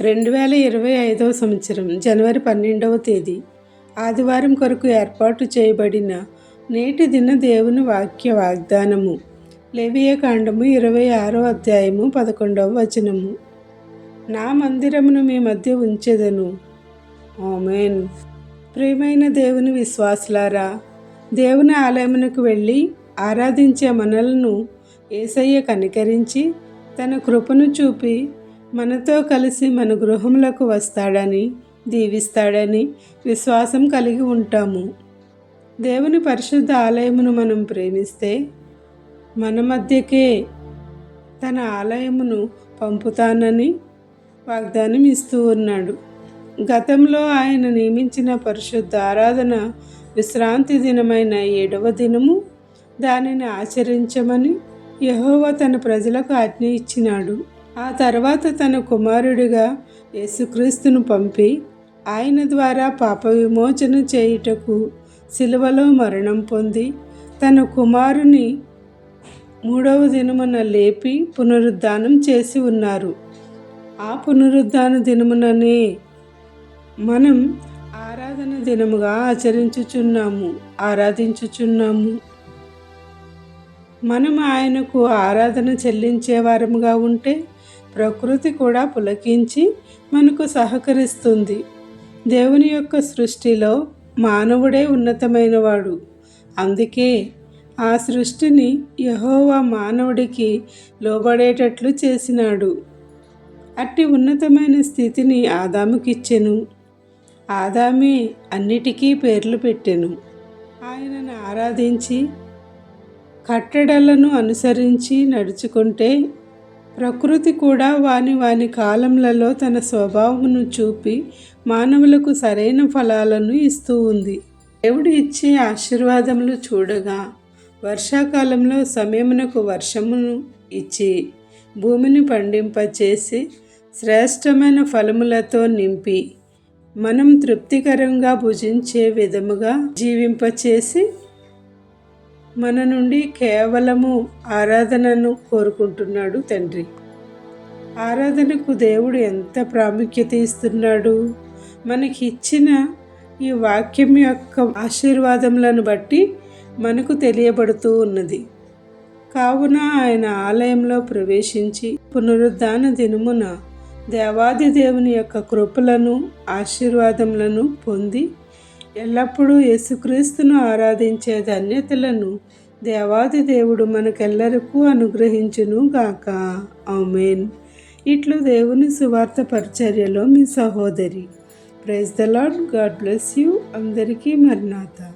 రెండు వేల ఇరవై ఐదవ సంవత్సరం జనవరి పన్నెండవ తేదీ ఆదివారం కొరకు ఏర్పాటు చేయబడిన నేటి దిన దేవుని వాక్య వాగ్దానము. లేవియ కాండము ఇరవై ఆరో అధ్యాయము పదకొండవ వచనము. నా మందిరమును మీ మధ్య ఉంచెదను. ఓమేన్ ప్రియమైన దేవుని విశ్వాసులారా దేవుని ఆలయమునకు వెళ్ళి ఆరాధించే మనలను ఏసయ్య కనికరించి తన కృపను చూపి మనతో కలిసి మన గృహములకు వస్తాడని దీవిస్తాడని విశ్వాసం కలిగి ఉంటాము. దేవుని పరిశుద్ధ ఆలయమును మనం ప్రేమిస్తే మన మధ్యకే తన ఆలయమును పంపుతానని వాగ్దానం ఇస్తూ ఉన్నాడు. గతంలో ఆయన నియమించిన పరిశుద్ధ ఆరాధన విశ్రాంతి దినమైన ఏడవ దినము దానిని ఆచరించమని యహోవ తన ప్రజలకు ఆజ్ఞ ఇచ్చినాడు. ఆ తర్వాత తన కుమారుడిగా యేసుక్రీస్తును పంపి ఆయన ద్వారా పాప విమోచన చేయుటకు సిలువలో మరణం పొంది తన కుమారుని మూడవ దినమున లేపి పునరుద్ధానం చేసి ఉన్నారు. ఆ పునరుద్ధాన దినముననే మనం ఆరాధన దినముగా ఆచరించుచున్నాము ఆరాధించుచున్నాము. మనం ఆయనకు ఆరాధన చెల్లించే వారముగా ఉంటే ప్రకృతి కూడా పులకించి మనకు సహకరిస్తుంది. దేవుని యొక్క సృష్టిలో మానవుడే ఉన్నతమైనవాడు. అందుకే ఆ సృష్టిని యహోవా మానవుడికి లోబడేటట్లు చేసినాడు. అట్టి ఉన్నతమైన స్థితిని ఆదాముకిచ్చెను. ఆదామే అన్నిటికీ పేర్లు పెట్టెను. ఆయనను ఆరాధించి కట్టడలను అనుసరించి నడుచుకుంటే ప్రకృతి కూడా వాని వాని కాలంలో తన స్వభావమును చూపి మానవులకు సరైన ఫలాలను ఇస్తూ ఉంది. దేవుడు ఇచ్చే ఆశీర్వాదములు చూడగా వర్షాకాలంలో సమయమునకు వర్షమును ఇచ్చి భూమిని పండింపచేసి శ్రేష్టమైన ఫలములతో నింపి మనం తృప్తికరంగా భుజించే విధముగా జీవింపచేసి మన నుండి కేవలము ఆరాధనను కోరుకుంటున్నాడు తండ్రి. ఆరాధనకు దేవుడు ఎంత ప్రాముఖ్యత ఇస్తున్నాడు? మనకి ఇచ్చిన ఈ వాక్యం యొక్క ఆశీర్వాదములను బట్టి మనకు తెలియబడుతూ ఉన్నది. కావున ఆయన ఆలయంలో ప్రవేశించి పునరుద్ధాన దినమున దేవాది దేవుని యొక్క కృపలను ఆశీర్వాదములను పొంది ఎల్లప్పుడూ యేసుక్రీస్తును ఆరాధించే ధన్యతలను దేవాది దేవుడు మనకెల్లరికూ అనుగ్రహించును గాక. ఆమెన్. ఇట్లు దేవుని సువార్త పరిచర్యలో మీ సహోదరి. Praise the Lord God bless you. అందరికీ మర్నాథ